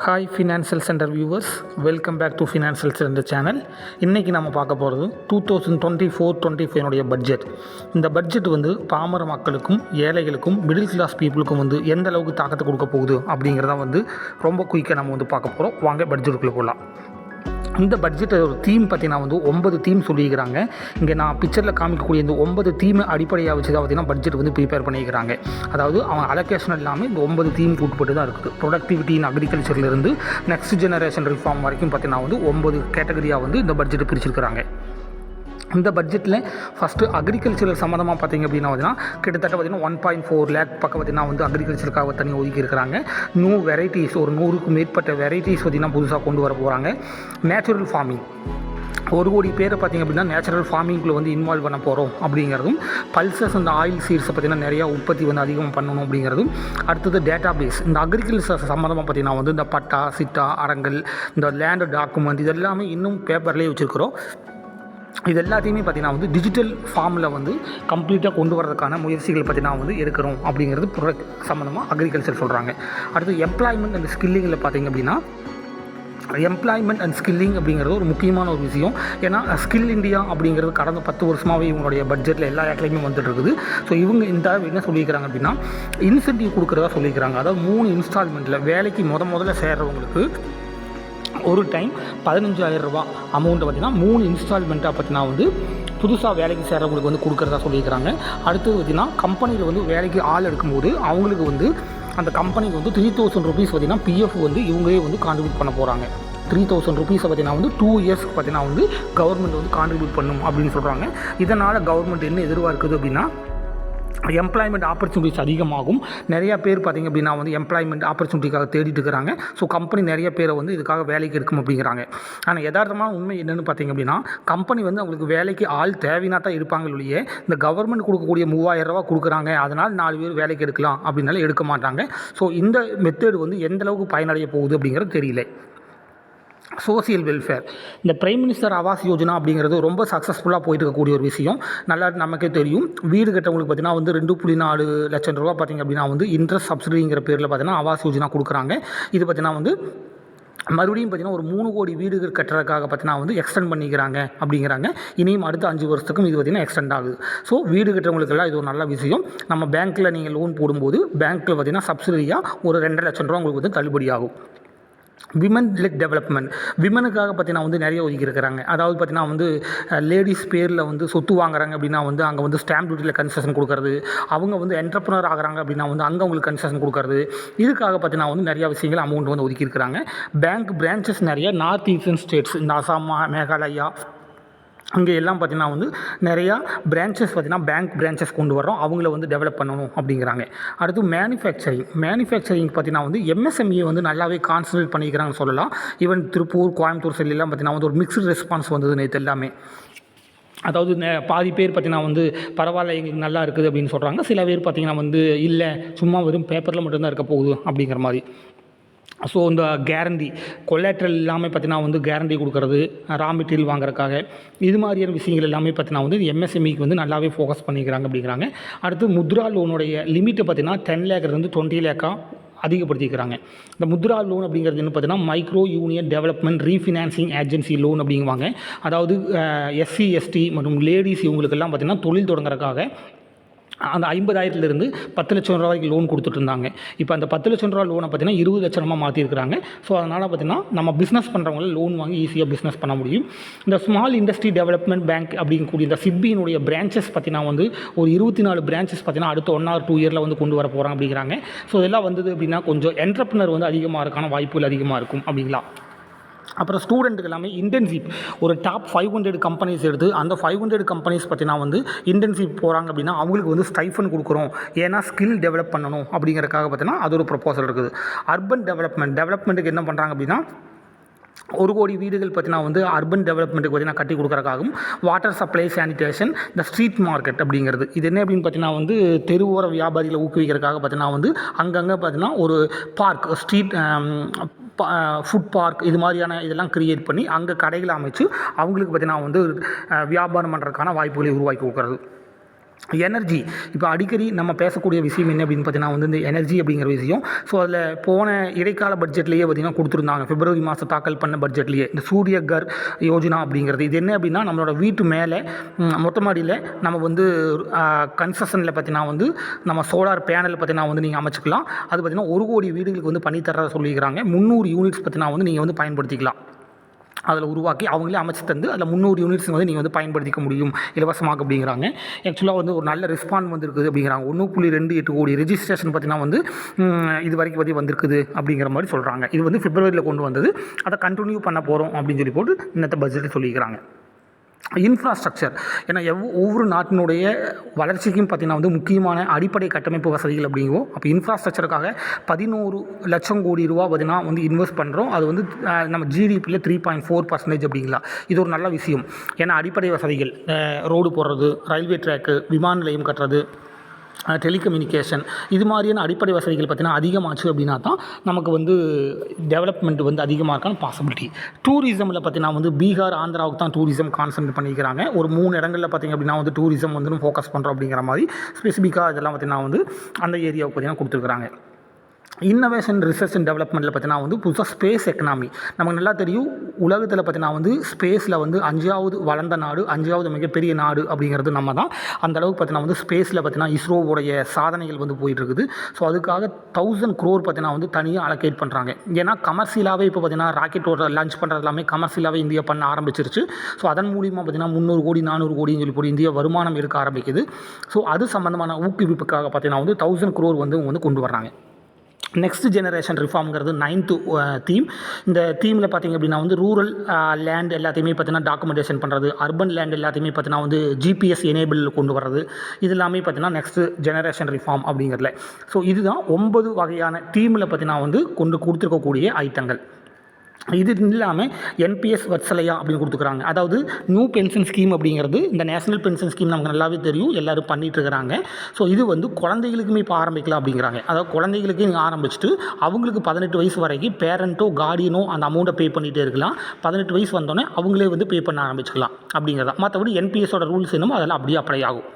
Hi financial centre viewers welcome back to financial centre channel இன்றைக்கி நம்ம பார்க்க போகிறது two thousand twenty four twenty ஃபைவனுடைய budget இந்த budget வந்து பாமர மக்களுக்கும் ஏழைகளுக்கும் மிடில் கிளாஸ் பீப்புளுக்கும் வந்து எந்த அளவுக்கு தாக்கத்தை கொடுக்க போகுது அப்படிங்கிறத வந்து ரொம்ப குயிக்காக நம்ம வந்து பார்க்க போகிறோம் வாங்க பட்ஜெட்டுக்குள்ளே போகலாம் இந்த பட்ஜெட் ஒரு தீம் பார்த்தீங்கன்னா வந்து ஒன்பது தீம் சொல்லியிருக்கிறாங்க. இங்கே நான் பிக்சரில் காமிக்கக்கூடிய இந்த ஒன்பது தீமை அடிப்படையாக வச்சு தான் பார்த்தீங்கன்னா பட்ஜெட் வந்து ப்ரிப்பேர் பண்ணியிருக்கிறாங்க. அதாவது அவன் அலோகேஷன் இல்லாமல் இந்த ஒன்பது தீமுக்கு உட்பட்டு தான் இருக்குது. ப்ரொடக்டிவிட்டி இன் அக்ரிகல்ச்சர்லேருந்து நெக்ஸ்ட் ஜெனரேஷன் ரிஃபார்ம் வரைக்கும் பார்த்தீங்கன்னா வந்து ஒன்பது கேட்டகரியாக வந்து இந்த பட்ஜெட் பிரிச்சிருக்கிறாங்க. இந்த பட்ஜெட்டில் ஃபஸ்ட்டு அக்ரிகல்ச்சரல் சம்மந்தமாக பார்த்தீங்க அப்படின்னா பார்த்தீங்கன்னா கிட்டத்தட்ட பார்த்தீங்கன்னா ஒன் பாயிண்ட் ஃபோர் லேக் பக்கம் பார்த்தீங்கன்னா வந்து அக்ரிகல்ச்சருக்காக தனி ஒதுக்கி இருக்கிறாங்க. நியூ வெரைட்டிஸ் ஒரு நூறுக்கும் மேற்பட்ட வெரைட்டிஸ் பார்த்தீங்கன்னா புதுசாக கொண்டு வர போகிறாங்க நேச்சுரல் ஃபார்மிங் ஒரு கோடி பேரை பார்த்திங்க அப்படின்னா நேச்சுரல் ஃபார்மிங்கில் வந்து இன்வால்வ் பண்ண போகிறோம் அப்படிங்கிறதும் பல்சஸ் அந்த ஆயில் சீட்ஸை பார்த்திங்கன்னா நிறையா உற்பத்தி வந்து அதிகமாக பண்ணணும் அப்படிங்கிறதும் அடுத்தது டேட்டா பேஸ் இந்த அக்ரிகல்ச்சர் சம்மந்தமாக பார்த்திங்கன்னா வந்து இந்த பட்டா சிட்டா அரங்கல் இந்த லேண்டு டாக்குமெண்ட் இது எல்லாமே இன்னும் பேப்பர்லேயே வச்சுருக்கிறோம். இது எல்லாத்தையுமே பார்த்திங்கன்னா வந்து டிஜிட்டல் ஃபார்மில் வந்து கம்ப்ளீட்டாக கொண்டு வரதுக்கான முயற்சிகள் பார்த்தீங்கன்னா வந்து எடுக்கிறோம் அப்படிங்கிறது ப்ரொடக்ட் சம்மந்தமாக அக்ரிகல்ச்சர் சொல்கிறாங்க அடுத்து எம்ப்ளாய்மெண்ட் அண்ட் ஸ்கில்லிங்கில் பார்த்திங்க அப்படின்னா எம்ப்ளாய்மெண்ட் அண்ட் ஸ்கில்லிங் அப்படிங்கிறது ஒரு முக்கியமான ஒரு விஷயம். ஏன்னா ஸ்கில் இந்தியா அப்படிங்கிறது கடந்த பத்து வருஷமாகவே இவங்களுடைய பட்ஜெட்டில் எல்லா இடத்துலையுமே வந்துட்டு இருக்குது. ஸோ இவங்க இந்த என்ன சொல்லியிருக்கிறாங்க அப்படின்னா இன்சென்டிவ் கொடுக்குறதா சொல்லியிருக்கிறாங்க. அதாவது மூணு இன்ஸ்டால்மெண்ட்டில் வேலைக்கு முத முதல்ல சேர்றவங்களுக்கு ஒரு டைம் பதினஞ்சாயிரம் ரூபா அமௌண்ட்டை பார்த்தீங்கன்னா மூணு இன்ஸ்டால்மெண்ட்டாக பார்த்தீங்கன்னா வந்து புதுசாக வேலைக்கு சேர்றவங்களுக்கு வந்து கொடுக்குறதா சொல்லியிருக்கிறாங்க. அடுத்தது பார்த்தீங்கன்னா கம்பெனியில் வந்து வேலைக்கு ஆள் எடுக்கும்போது அவங்களுக்கு வந்து அந்த கம்பெனிக்கு வந்து த்ரீ தௌசண்ட் ருபீஸ் பார்த்தீங்கன்னா பிஎஃப் வந்து இவங்களே வந்து கான்ட்ரிபியூட் பண்ண போகிறாங்க த்ரீ தௌசண்ட் ருபீஸை பார்த்தீங்கன்னா வந்து டூ இயர்ஸ்க்கு பார்த்தீங்கன்னா வந்து கவர்மெண்ட் வந்து கான்ட்ரிபியூட் பண்ணும் அப்படின்னு சொல்கிறாங்க இதனால் கவர்மெண்ட் என்ன எதிர்பார்க்குது அப்படின்னா எம்ப்ளாய்மெண்ட் ஆப்பர்ச்சுனிட்டிஸ் அதிகமாகும். நிறையா பேர் பார்த்திங்க அப்படின்னா வந்து எம்ப்ளாய்மெண்ட் ஆப்பர்ச்சுனிட்டிக்காக தேடிட்டு இருக்கிறாங்க. ஸோ கம்பெனி நிறைய பேரை வந்து இதுக்காக வேலைக்கு எடுக்கும் அப்படிங்கிறாங்க. ஆனால் யதார்த்தமான உண்மை என்னென்னு பார்த்திங்க அப்படின்னா கம்பெனி வந்து அவங்களுக்கு வேலைக்கு ஆள் தேவைனா தான் இருப்பாங்க ஒழிய இந்த கவர்மெண்ட் கொடுக்கக்கூடிய மூவாயிரம் ரூபா கொடுக்குறாங்க. அதனால் நாலு பேர் வேலைக்கு எடுக்கலாம் அப்படின்னால எடுக்க மாட்டாங்க. ஸோ இந்த மெத்தேடு வந்து எந்த அளவுக்கு பயனடைய போகுது அப்படிங்கிறது தெரியல. Social welfare. இந்த பிரைம் மினிஸ்டர் ஆவாஸ் யோஜனா அப்படிங்கிறது ரொம்ப சக்ஸஸ்ஃபுல்லாக போயிட்டு இருக்கக்கூடிய ஒரு விஷயம். நல்லா நமக்கே தெரியும். வீடு கட்டவங்களுக்கு பார்த்தீங்கன்னா வந்து ரெண்டு புள்ளி நாலு லட்சம் ரூபா பார்த்திங்க அப்படின்னா வந்து இன்ட்ரெஸ்ட் சப்சிடிங்கிற பேரில் பார்த்தீங்கன்னா ஆவாஸ் யோஜனா கொடுக்குறாங்க. இது பார்த்திங்கன்னா வந்து மறுபடியும் பார்த்திங்கன்னா ஒரு மூணு கோடி வீடுகள் கட்டுறதுக்காக பார்த்தீங்கன்னா வந்து எக்ஸ்டெண்ட் பண்ணிக்கிறாங்க அப்படிங்கிறாங்க. இனியும் அடுத்த அஞ்சு வருஷத்துக்கும் இது பார்த்திங்கன்னா எக்ஸ்டெண்ட் ஆகுது. ஸோ வீடு கட்டுறவங்களுக்கெல்லாம் இது ஒரு நல்ல விஷயம். நம்ம பேங்க்கில் நீங்கள் லோன் போடும்போது பேங்க்கில் பார்த்திங்கன்னா சப்சிடியாக ஒரு ரெண்டரை லட்சம் ரூபா உங்களுக்கு வந்து தள்ளுபடி ஆகும் விமன் லெட் டெவலப்மெண்ட் விமனுக்காக பார்த்தீங்கன்னா வந்து நிறைய ஒதுக்கியிருக்கிறாங்க. அதாவது பார்த்தீங்கன்னா வந்து லேடிஸ் பேரில் வந்து சொத்து வாங்குறாங்க அப்படின்னா வந்து அங்கே வந்து ஸ்டாம்ப் டியூட்டியில் கன்செஷன் கொடுக்குறது. அவங்க வந்து என்டர்ப்ரனர் ஆகிறாங்க அப்படின்னா வந்து அங்கே அவங்களுக்கு கன்செஷன் கொடுக்குறது. இதுக்காக பார்த்தீங்கன்னா வந்து நிறையா விஷயங்கள் அமௌண்ட் வந்து ஒதுக்கியிருக்கிறாங்க. பேங்க் பிரான்ச்சஸ் நிறைய நார்த் ஈஸ்டர்ன் ஸ்டேட்ஸ் இந்த அசாம் மேகாலயா அங்கே எல்லாம் பார்த்திங்கன்னா வந்து நிறையா பிரான்ச்சஸ் பார்த்திங்கன்னா பேங்க் பிரான்ச்சஸ் கொண்டு வரோம் அவங்கள வந்து டெவலப் பண்ணணும் அப்படிங்கிறாங்க. அடுத்து மேனுஃபேக்சரிங் மேனுஃபேக்சரிங் பார்த்திங்கன்னா வந்து எம்எஸ்எம்இ வந்து நல்லாவே கான்சன்ட்ரேட் பண்ணிக்கிறாங்கன்னு சொல்லலாம். ஈவன் திருப்பூர் கோயம்புத்தூர் சைட்லாம் பார்த்திங்கன்னா வந்து ஒரு மிக்ஸ்டு ரெஸ்பான்ஸ் வந்தது நேற்று எல்லாமே. அதாவது பாதி பேர் பார்த்திங்கன்னா வந்து பரவாயில்ல எங்களுக்கு நல்லா இருக்குது அப்படின்னு சொல்கிறாங்க சில பேர் பார்த்திங்கன்னா வந்து இல்லை சும்மா வெறும் பேப்பரில் மட்டும்தான் இருக்க போகுது அப்படிங்கிற மாதிரி. ஸோ இந்த கேரண்டி கொலாட்ரல் எல்லாமே பார்த்தீங்கன்னா வந்து கேரண்டி கொடுக்கறது ரா மெட்டீரியல் வாங்குறதுக்காக. இது மாதிரியான விஷயங்கள் எல்லாமே பார்த்தீங்கன்னா வந்து எம்எஸ்எம்இக்கு வந்து நல்லாவே ஃபோக்கஸ் பண்ணிக்கிறாங்க அப்படிங்கிறாங்க. அடுத்து முத்ரா லோனுடைய லிமிட்டை பார்த்தீங்கன்னா டென் லேக்லேருந்து டுவெண்ட்டி லேக்காக அதிகப்படுத்திக்கிறாங்க. இந்த முத்ரா லோன் அப்படிங்கிறது என்ன பார்த்தீங்கன்னா micro union development refinancing agency loan அப்படிங்குவாங்க. அதாவது எஸ்சி எஸ்டி மற்றும் லேடிஸ் இவங்களுக்கெல்லாம் பார்த்திங்கன்னா தொழில் தொடங்குறதுக்காக அந்த ஐம்பதாயிரத்துலேருந்து பத்து லட்சம் ரூபா வரைக்கும் லோன் கொடுத்துட்ருந்தாங்க. இப்போ அந்த பத்து லட்சம் ரூபா லோனை பார்த்தீங்கன்னா இருபது லட்சமாக மாற்றிருக்கிறாங்க ஸோ அதனால் பார்த்தீங்கன்னா நம்ம பிஸ்னஸ் பண்ணுறவங்கள லோன் வாங்கி ஈஸியாக பிஸ்னஸ் பண்ண முடியும். இந்த ஸ்மால் இண்டஸ்ட்ரி டெவலப்மெண்ட் பேங்க் அப்படிங்கக்கூடிய இந்த சிப்பியினுடைய பிரான்ச்சஸ் பார்த்தீங்கன்னா வந்து ஒரு இருபத்தி நாலு பிரான்ச்சஸ் பார்த்தீங்கன்னா அடுத்த ஒன் ஆர் டூ இயரில் வந்து கொண்டு வர போகிறாங்க அப்படிங்கிறாங்க. ஸோ இதெல்லாம் வந்தது அப்படின்னா கொஞ்சம் என்டர்பிரினர் வந்து அதிகமாக இருக்கான வாய்ப்புகள் அதிகமாக இருக்கும் அப்படிங்களா? அப்புறம் ஸ்டூடெண்ட்டுக்கு எல்லாமே இன்டர்ன்ஷிப் ஒரு டாப் ஃபைவ் ஹண்ட்ரட் கம்பெனிஸ் எடுத்து அந்த ஃபைவ் ஹண்ட்ரட் கம்பெனிஸ் பார்த்தீங்கன்னா வந்து இன்டர்ன்ஷிப் போகிறாங்க அப்படின்னா அவங்களுக்கு வந்து ஸ்டைஃபன் கொடுக்குறோம். ஏன்னா ஸ்கில் டெவலப் பண்ணணும் அப்படிங்கிறதுக்காக பார்த்தீங்கன்னா அது ஒரு ப்ரொப்போசல் இருக்குது. அர்பன் டெவலப்மெண்ட் டெவலப்மெண்ட்டுக்கு என்ன பண்ணுறாங்க அப்படின்னா ஒரு கோடி வீடுகள் பார்த்தீங்கன்னா வந்து அர்பன் டெவலப்மெண்ட்டுக்கு பார்த்தீங்கன்னா கட்டி கொடுக்குறக்காகவும் வாட்டர் சப்ளை சானிடேஷன் இந்த ஸ்ட்ரீட் மார்க்கெட் அப்படிங்கிறது. இது என்ன அப்படின்னு பார்த்தீங்கன்னா வந்து தெருவோர வியாபாரிகளை ஊக்குவிக்கிறதுக்காக பார்த்தீங்கன்னா வந்து அங்கங்கே பார்த்தீங்கன்னா ஒரு பார்க் ஸ்ட்ரீட் ஃபுட் பார்க் இது மாதிரியான இதெல்லாம் க்ரியேட் பண்ணி அங்கே கடைகளை அமைச்சு அவங்களுக்கு பார்த்தீங்கன்னா வந்து வியாபாரம் பண்ணுறதுக்கான வாய்ப்புகளை உருவாக்கி கொடுக்குறது. எனர்ஜி இப்போ அடிக்கடி நம்ம பேசக்கூடிய விஷயம் என்ன அப்படின்னு பார்த்தீங்கன்னா வந்து இந்த எனர்ஜி அப்படிங்கிற விஷயம். ஸோ அதில் போன இடைக்கால பட்ஜெட்லேயே பார்த்தீங்கன்னா கொடுத்துருந்தாங்க. பிப்ரவரி மாதம் தாக்கல் பண்ண பட்ஜெட்லேயே இந்த சூரிய கர் யோஜனா அப்படிங்கிறது. இது என்ன அப்படின்னா நம்மளோட வீட்டு மேலே ம், மொட்டை மாடியில் நம்ம வந்து கன்ஸ்ட்ரக்ஷனில் பார்த்தீங்கன்னா வந்து நம்ம சோலார் பேனல் பார்த்தீங்கன்னா வந்து நீங்கள் அமைச்சிக்கலாம். அது பார்த்தீங்கன்னா ஒரு கோடி வீடுகளுக்கு வந்து பண்ணி தரதா சொல்லியிருக்கிறாங்க. முந்நூறு யூனிட்ஸ் பார்த்தீங்கன்னா வந்து நீங்கள் வந்து பயன்படுத்திக்கலாம். அதில் உருவாக்கி அவங்களே அமைச்சு தந்து அதில் முந்நூறு யூனிட்ஸ் வந்து நீங்கள் வந்து பயன்படுத்திக்க முடியும் இலவசமாக அப்படிங்கிறாங்க. ஆக்சுவலாக வந்து ஒரு நல்ல ரெஸ்பாண்ட் வந்திருக்குது அப்படிங்கிறாங்க. ஒன்று புள்ளி ரெண்டு எட்டு கோடி ரெஜிஸ்ட்ரேஷன் பார்த்தீங்கன்னா வந்து இது வரைக்கும் வந்து வந்திருக்குது அப்படிங்கிற மாதிரி சொல்கிறாங்க இது வந்து பிப்ரவரியில் கொண்டு வந்தது. அதை கண்டினியூ பண்ண போகிறோம் அப்படின்னு சொல்லி போட்டு இன்னத்த பட்ஜெட்டில் சொல்லிக்கிறாங்க. இன்ஃப்ராஸ்ட்ரக்சர் ஏன்னா எவ் ஒவ்வொரு நாட்டினுடைய வளர்ச்சிக்கும் பார்த்திங்கன்னா வந்து முக்கியமான அடிப்படை கட்டமைப்பு வசதிகள் அப்படிங்குவோம். அப்போ இன்ஃப்ராஸ்ட்ரக்சருக்காக பதினோரு லட்சம் கோடி ரூபா பார்த்திங்கன்னா வந்து இன்வெஸ்ட் பண்ணுறோம் அது வந்து நம்ம ஜிடிபியில் த்ரீ பாயிண்ட் ஃபோர் பர்சன்டேஜ் அப்படிங்களா? இது ஒரு நல்ல விஷயம். ஏன்னா அடிப்படை வசதிகள் ரோடு போடுறது ரயில்வே ட்ராக்கு விமான நிலையம் கட்டுறது டெலிகம்யூனிகேஷன் இது மாதிரியான அடிப்படை வசதிகள் பார்த்தீங்கன்னா அதிகமாச்சு அப்படின்னா தான் நமக்கு வந்து டெவலப்மெண்ட் வந்து அதிகமாக இருக்கான பாசிபிலிட்டி டூரிசமில் பார்த்தீங்கன்னா வந்து பீகார் ஆந்திராவுக்கு தான் டூரிசம் கான்சன்ட்ரேட் பண்ணிக்கிறாங்க. ஒரு மூணு இடங்களில் பார்த்தீங்க அப்படின்னா வந்து டூரிசம் வந்து ஃபோக்கஸ் பண்ணுறோம் அப்படிங்கிற மாதிரி ஸ்பெசிஃபிக்காக இதெல்லாம் பார்த்தீங்கன்னா வந்து அந்த ஏரியாவுக்கு பார்த்தீங்கன்னா கொடுத்துருக்குறாங்க. இன்னோவேஷன் ரிசர்ச் அண்ட் டெவலப்மெண்ட்டில் பார்த்தீங்கன்னா வந்து புதுசாக ஸ்பேஸ் எக்கனாமி நமக்கு நல்லா தெரியும் உலகத்தில் பார்த்தீங்கன்னா வந்து ஸ்பேஸில் வந்து அஞ்சாவது வளர்ந்த நாடு அஞ்சாவது மிகப்பெரிய நாடு அப்படிங்கிறது நம்ம தான். அந்த அளவுக்கு பார்த்தீங்கன்னா வந்து ஸ்பேஸில் பார்த்தீங்கன்னா இஸ்ரோவுடைய சாதனைகள் வந்து போயிட்டுருக்குது. ஸோ அதுக்காக தௌசண்ட் க்ரோர் பார்த்தீங்கன்னா வந்து தனியாக அலோகேட் பண்ணுறாங்க ஏன்னா கமர்ஷியலாகவே இப்போ பார்த்தீங்கன்னா ராக்கெட்டோட லான்ச் பண்ணுறது எல்லாமே கமர்ஷியலாகவே இந்தியா பண்ண ஆரம்பிச்சிருச்சு. ஸோ அதன் மூலியமாக பார்த்தீங்கன்னா முந்நூறு கோடி நானூறு கோடின்னு சொல்லி போய் இந்தியா வருமானம் எடுக்க ஆரம்பிக்குது. ஸோ அது சம்மந்தமான ஊக்குவிப்புக்காக பார்த்தீங்கன்னா வந்து தௌசண்ட் க்ரோர் வந்து வந்து கொண்டு வர்றாங்க. நெக்ஸ்ட் ஜெனரேஷன் ரிஃபார்ம்ங்கிறது நைன்த்து தீம் இந்த தீமில் பார்த்திங்க அப்படின்னா வந்து ரூரல் லேண்ட் uh, எல்லாத்தையுமே பார்த்தீங்கன்னா டாக்குமெண்டேஷன் பண்ணுறது அர்பன் லேண்ட் எல்லாத்தையுமே பார்த்தீங்கன்னா வந்து ஜிபிஎஸ் எனேபிள் கொண்டு வர்றது இது எல்லாமே பார்த்தீங்கன்னா நெக்ஸ்ட் ஜெனரேஷன் ரிஃபார்ம் அப்படிங்கிறதுல. ஸோ இதுதான் ஒன்பது வகையான தீமில் பார்த்தீங்கன்னா வந்து கொண்டு கொடுத்துருக்கக்கூடிய ஐட்டங்கள். இது இல்லாமல் என்பிஎஸ் வத்சலையா அப்படின்னு கொடுத்துக்கிறாங்க. அதாவது நியூ பென்ஷன் ஸ்கீம் அப்படிங்கிறது இந்த நேஷனல் பென்ஷன் ஸ்கீம் நமக்கு நல்லாவே தெரியும். எல்லாரும் பண்ணிகிட்ருக்குறாங்க ஸோ இது வந்து குழந்தைகளுக்குமே இப்போ ஆரம்பிக்கலாம் அப்படிங்கிறாங்க. அதாவது குழந்தைகளுக்கு நீங்கள் ஆரம்பிச்சுட்டு அவங்களுக்கு பதினெட்டு வயசு வரைக்கும் பேரண்ட்டோ கார்டியனோ அந்த அமௌண்ட்டை பே பண்ணிகிட்டே இருக்கலாம். பதினெட்டு வயசு வந்தோடனே அவங்களே வந்து பே பண்ண ஆரம்பிச்சுக்கலாம் அப்படிங்கிறதா. மற்றபடி என்பிஎஸோட ரூல்ஸ் என்னமோ அதெல்லாம் அப்படியே அப்ளை ஆகும்.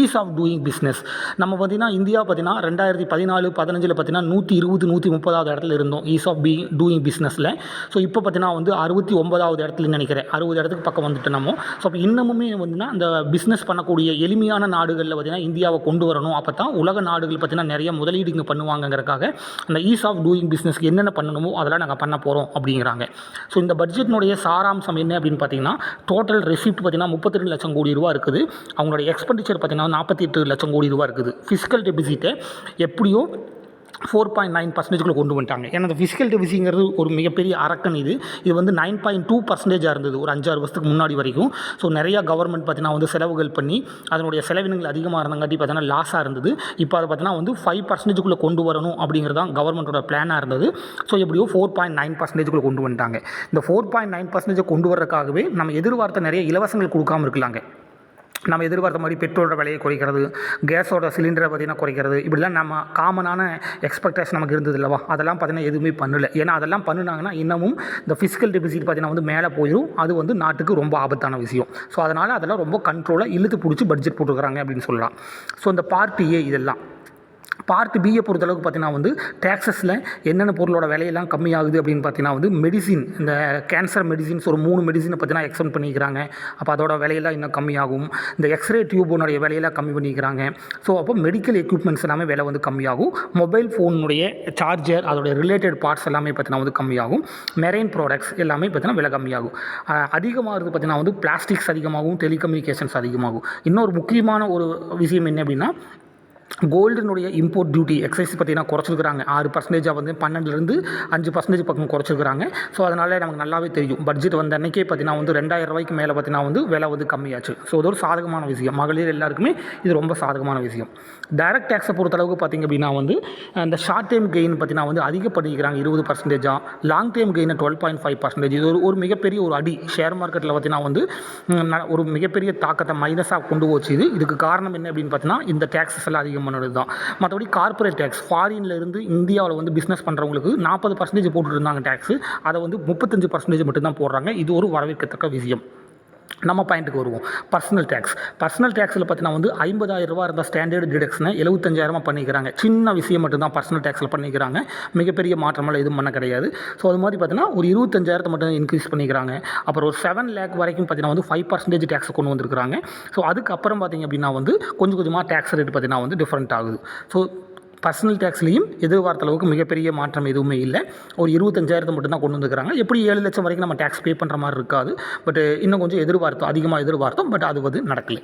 ஈஸ் ஆஃப் டூயிங் பிஸ்னஸ் நம்ம பார்த்திங்கன்னா இந்தியா பார்த்திங்கன்னா ரெண்டாயிரத்தி பதினாலு பதினஞ்சில் பார்த்திங்கன்னா நூற்றி இருபது நூற்றி முப்பதாவது இடத்துல இருந்தோம் ஈஸ் ஆஃப் பீ டூயிங் பிஸ்னஸில் ஸோ இப்போ பார்த்திங்கன்னா வந்து அறுபத்தி ஒன்பதாவது இடத்துல நினைக்கிறேன். அறுபது இடத்துக்கு பக்கம் வந்துட்டு நம்ம. ஸோ அப்போ இன்னமுமே வந்துன்னா அந்த பிஸ்னஸ் பண்ணக்கூடிய எளிமையான நாடுகளில் பார்த்திங்கன்னா இந்தியாவை கொண்டு வரணும். அப்போ தான் உலக நாடுகள் பார்த்திங்கன்னா நிறைய முதலீடு இங்கே பண்ணுவாங்கங்கிறக்காக அந்த ஈஸ் ஆஃப் டூயிங் பிஸ்னஸ்க்கு என்னென்ன பண்ணணுமோ அதெல்லாம் நாங்கள் பண்ண போகிறோம் அப்படிங்கிறாங்க. ஸோ இந்த பட்ஜெட்னுடைய சாராம்சம் என்ன அப்படின்னு பார்த்தீங்கன்னா டோட்டல் ரெசிப்ட் பார்த்தீங்கன்னா முப்பத்தி ரெண்டு லட்சம் கோடி ரூபா இருக்குது. அவங்களோட எக்ஸ்பெண்டிச்சர் பார்த்தீங்கன்னா நாற்பத்தி எட்டு லட்சம் கோடி ரூபா இருக்குது. ஃபிசிக்கல் டெபிசிட்டை எப்படியோ ஃபோர் பாயிண்ட் நைன் பர்சன்டேஜ்குள்ளே கொண்டு வந்துட்டாங்க. ஏன்னா அந்த ஃபிசிக்கல் டெபிசிங்கிறது ஒரு மிகப்பெரிய அரக்கன் இது. இது வந்து நைன் பாயிண்ட் டூ பர்சன்டேஜாக இருந்தது ஒரு அஞ்சாறு வருஷத்துக்கு முன்னாடி வரைக்கும். ஸோ நிறையா கவர்மெண்ட் பார்த்தீங்கன்னா வந்து செலவுகள் பண்ணி அதனுடைய செலவினங்கள் அதிகமாக இருந்தங்காட்டி பார்த்தீங்கன்னா லாஸாக இருந்தது. இப்போ அதை பார்த்தீங்கன்னா வந்து ஃபைவ் பர்சன்டேஜ்குள்ளே கொண்டு வரணும் அப்படிங்கிறது தான் கவர்மெண்ட்டோட பிளானாக இருந்தது. ஸோ எப்படியோ ஃபோர் பாயிண்ட் நைன் பர்சன்டேஜ்குள்ளே கொண்டு வந்துட்டாங்க. இந்த ஃபோர் பாயிண்ட் நைன் பர்சன்டேஜை கொண்டு வரக்காகவே நம்ம எதிர்பார்த்த நிறைய இலவசங்கள் கொடுக்காம இருக்கலாங்க. நம்ம எதிர்பார்த்த மாதிரி பெட்ரோலோட விலையை குறைக்கிறது கேஸோட சிலிண்டரை பார்த்திங்கன்னா குறைக்கிறது இப்படிலாம் நம்ம காமனான எக்ஸ்பெக்டேஷன் நமக்கு இருந்தது இல்லவா? அதெல்லாம் பார்த்திங்கன்னா எதுவுமே பண்ணலை. ஏன்னா அதெல்லாம் பண்ணுனாங்கன்னா இன்னமும் இந்த ஃபிசிக்கல் டெபிசிட் பார்த்திங்கன்னா வந்து மேலே போயிடும் அது வந்து நாட்டுக்கு ரொம்ப ஆபத்தான விஷயம். ஸோ அதனால் அதெல்லாம் ரொம்ப கண்ட்ரோலாக இழுத்து பிடிச்சி பட்ஜெட் போட்டுக்கிறாங்க அப்படின்னு சொல்லலாம். ஸோ இந்த பார்ட்டி ஏ இதெல்லாம். பார்ட் பியை பொறுத்தளவுக்கு பார்த்தீங்கன்னா வந்து டேக்ஸஸில் என்னென்ன பொருளோட விலையெல்லாம் கம்மியாகுது அப்படின்னு பார்த்தீங்கன்னா வந்து மெடிசின் இந்த கேன்சர் மெடிசின்ஸ் ஒரு மூணு மெடிசினை பார்த்தீங்கன்னா எக்ஸ்டெண்ட் பண்ணிக்கிறாங்க. அப்போ அதோட விலையெல்லாம் இன்னும் கம்மியாகும். இந்த எக்ஸ்ரே டியூபோனுடைய விலையெல்லாம் கம்மி பண்ணிக்கிறாங்க. ஸோ அப்போ மெடிக்கல் எக்யூப்மெண்ட்ஸ் எல்லாமே விலை வந்து கம்மியாகும். மொபைல் ஃபோனுடைய சார்ஜர் அதோடைய ரிலேட்டட் பார்ட்ஸ் எல்லாமே பார்த்தீங்கன்னா வந்து கம்மியாகும். மெரைன் ப்ராடக்ட்ஸ் எல்லாமே பார்த்தீங்கன்னா விலை கம்மியாகும். அதிகமாகிறது பார்த்தீங்கன்னா வந்து பிளாஸ்டிக்ஸ் அதிகமாகும் டெலிகம்யூனிகேஷன்ஸ் அதிகமாகும். இன்னொரு முக்கியமான ஒரு விஷயம் என்ன அப்படின்னா கோல்டினுடைய இம்போர்ட் டியூட்டி எக்ஸைஸ் பார்த்தீங்கன்னா குறைச்சிருக்கிறாங்க. ஆறு பர்சன்டேஜாக வந்து பன்னெண்டுலேருந்து அஞ்சு பர்சன்டேஜ் பக்கம் குறைச்சிருக்கிறாங்க. ஸோ அதனால் நமக்கு நல்லாவே தெரியும். பட்ஜெட் வந்த அன்றைக்கே பார்த்தீங்கன்னா வந்து ரெண்டாயிரம் ரூபாய்க்கு மேலே பார்த்தீங்கன்னா வந்து விலை வந்து கம்மியாச்சு. ஸோ அது ஒரு சாதகமான விஷயம். மகளிர் எல்லாருக்குமே இது ரொம்ப சாதகமான விஷயம். டைரக்ட் டேக்ஸை பொறுத்தளவுக்கு பார்த்திங்க அப்படின்னா வந்து அந்த ஷார்ட் டைம் கெயின் பார்த்தீங்கன்னா வந்து அதிகப்படுத்திக்கிறாங்க. இருபது பர்சன்டேஜாக லாங் டைம் கெயினை டுவெல் பாயிண்ட் ஃபைவ் பர்சன்டேஜ் இது ஒரு ஒரு மிகப்பெரிய ஒரு அடி. ஷேர் மார்க்கெட்டில் பார்த்தீங்கன்னா வந்து ந- ஒரு மிகப்பெரிய தாக்கத்தை மைனஸாக கொண்டு போச்சு இது. இதுக்கு காரணம் என்ன அப்படின்னு பார்த்தீங்கன்னா இந்த டேக்ஸஸ் எல்லாம் அதிகம் பண்ணது தான். மற்றபடி கார்ப்பரேட் டேக்ஸ் ஃபாரின்ல இருந்து இந்தியாவில் வந்து பிஸ்னஸ் பண்ணுறவங்களுக்கு நாற்பது பர்சன்டேஜ் போட்டுட்டு இருந்தாங்க டேக்ஸ் அதை வந்து முப்பத்தஞ்சு பர்சன்டேஜ் மட்டும்தான் போடுறாங்க. இது ஒரு வரவேற்கத்தக்க விஷயம். நம்ம பாயிண்ட்டுக்கு வருவோம். பர்சனல் டேக்ஸ் பர்சனல் டேக்ஸில் பார்த்தீங்கன்னா வந்து ஐம்பதாயிரம் ரூபா இருந்தால் ஸ்டாண்டர்டு டிடக்ஷனை எழுபத்தஞ்சாயிரமா பண்ணிக்கிறாங்க. சின்ன விஷயம் மட்டும்தான் பர்சனல் டேக்ஸில் பண்ணிக்கிறாங்க. மிகப்பெரிய மாற்றமெல்லாம் எதுவும் பண்ண கிடையாது. ஸோ அது மாதிரி பார்த்தீங்கன்னா ஒரு இருபத்தஞ்சாயிரத்தை மட்டும் இன்க்ரீஸ் பண்ணிக்கிறாங்க. அப்புறம் ஒரு செவன் லேக் வரைக்கும் பார்த்தீங்கன்னா வந்து ஃபைவ் பர்சன்டேஜ் டேக்ஸ் கொண்டு வந்திருக்காங்க ஸோ அதுக்கப்புறம் பார்த்தீங்க அப்படின்னா வந்து கொஞ்சம் கொஞ்சமாக டேக்ஸ் ரேட் பார்த்தீங்கன்னா வந்து டிஃப்ரெண்ட் ஆகுது. ஸோ பர்சனல் டேக்ஸ்லேயும் எதிர்பார்த்த அளவுக்கு மிகப்பெரிய மாற்றம் எதுவுமே இல்லை. ஒரு இருபத்தஞ்சாயிரத்தை மட்டும்தான் கொண்டு வந்துக்கிறாங்க. எப்படி ஏழு லட்சம் வரைக்கும் நம்ம டேக்ஸ் பே பண்ணுற மாதிரி இருக்காது. பட் இன்னும் கொஞ்சம் எதிர்பார்த்தோம் அதிகமாக எதிர்பார்த்தோம் பட் அது வந்து நடக்கலை.